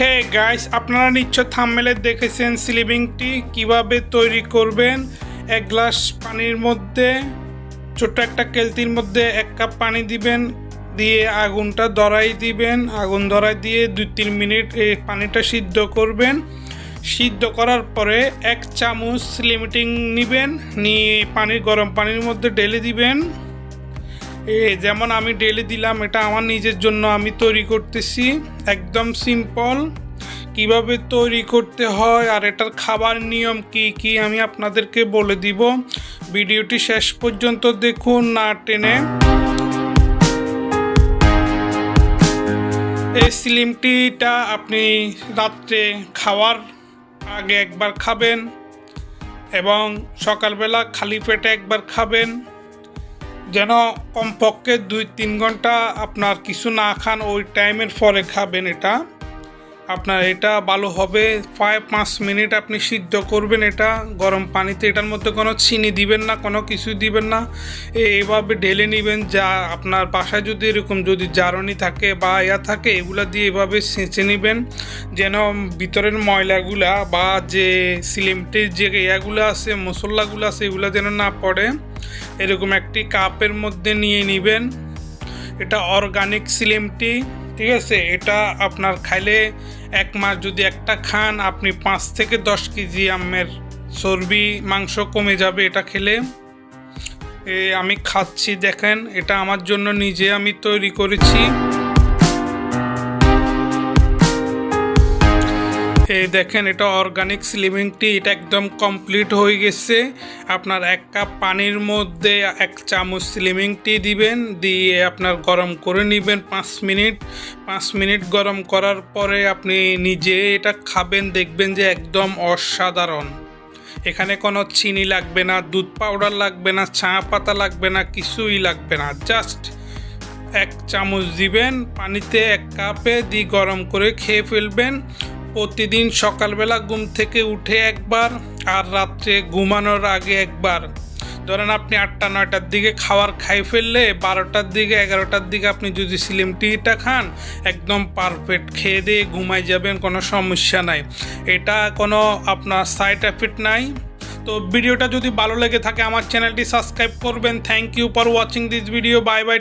Hey guys, আপনারা নিশ্চয় থামমেলে দেখেছেন স্লিপিং টি কীভাবে তৈরি করবেন? এক গ্লাস পানির মধ্যে, ছোট্ট একটা কেলতির মধ্যে এক কাপ পানি দিবেন, দিয়ে আগুনটা ধরাই দিবেন। আগুন ধরাই দিয়ে দুই তিন মিনিট এই পানিটা সিদ্ধ করবেন। সিদ্ধ করার পরে এক চামচ লিমিটিং নেবেন, নিয়ে পানির গরম পানির মধ্যে ঢেলে দিবেন। এ, যেমন আমি ডেলি দিলাম, এটা আমার নিজের জন্য আমি তৈরি করতেছি। একদম সিম্পল কীভাবে তৈরি করতে হয় আর এটার খাবার নিয়ম কি কি আমি আপনাদেরকে বলে দিব। ভিডিওটি শেষ পর্যন্ত দেখুন না টেনে। এই স্লিম টিটা আপনি রাত্রে খাওয়ার আগে একবার খাবেন এবং সকালবেলা খালি পেটে একবার খাবেন। যেন কমপক্ষে দুই তিন ঘণ্টা আপনার কিছু না খান, ওই টাইমের পরে খাবেন এটা। আপনার এটা ভালো হবে প্রায় পাঁচ মিনিট আপনি সিদ্ধ করবেন এটা গরম পানিতে। এটার মধ্যে কোনো চিনি দিবেন না, কোনো কিছু দিবেন না। এ- এভাবে ঢেলে নেবেন, যা আপনার বাসায় যদি এরকম যদি জারনি থাকে বা ইয়া থাকে, এগুলো দিয়ে এভাবে সেঁচে নেবেন। যেন ভিতরের ময়লাগুলা বা যে সিলিমটির যে ইয়াগুলো আছে, মশলাগুলো আছে, এগুলো যেন না পড়ে। এরকম একটি কাপের মধ্যে নিয়ে নেবেন। এটা অর্গানিক সিলিমটি ঠিক আছে? এটা আপনার খাইলে এক মাস যদি একটা খান, আপনি পাঁচ থেকে দশ কেজি আমের চর্বি, মাংস কমে যাবে এটা খেলে। আমি খাচ্ছি, দেখেন, এটা আমার জন্য নিজে আমি তৈরি করেছি। এই দেখেন, এটা অর্গানিক স্লিমিং টি এটা একদম কমপ্লিট হয়ে গেছে। আপনার এক কাপ পানির মধ্যে এক চামচ স্লিমিং টি দিবেন, দিয়ে আপনার গরম করে নেবেন পাঁচ মিনিট। পাঁচ মিনিট গরম করার পরে আপনি নিজে এটা খাবেন, দেখবেন যে একদম অসাধারণ। এখানে কোনো চিনি লাগবে না, দুধ পাউডার লাগবে না, চা পাতা লাগবে না, কিছুই লাগবে না। জাস্ট এক চামচ দিবেন, পানিতে এক কাপে দিয়ে গরম করে খেয়ে ফেলবেন। প্রতিদিন সকালবেলা ঘুম থেকে উঠে একবার আর রাত্রে ঘুমানোর আগে একবার। ধরেন আপনি আটটা, নয়টার দিকে খাবার খাই ফেললে বারোটার দিকে, এগারোটার দিকে আপনি যদি সিলিম টিটা খান, একদম পারফেক্ট খেয়ে দিয়ে ঘুমাই যাবেন, কোনো সমস্যা নাই। এটা কোনো আপনার সাইড এফেক্ট নাই। তো ভিডিওটা যদি ভালো লেগে থাকে, আমার চ্যানেলটি সাবস্ক্রাইব করবেন। Thank you for watching this video bye bye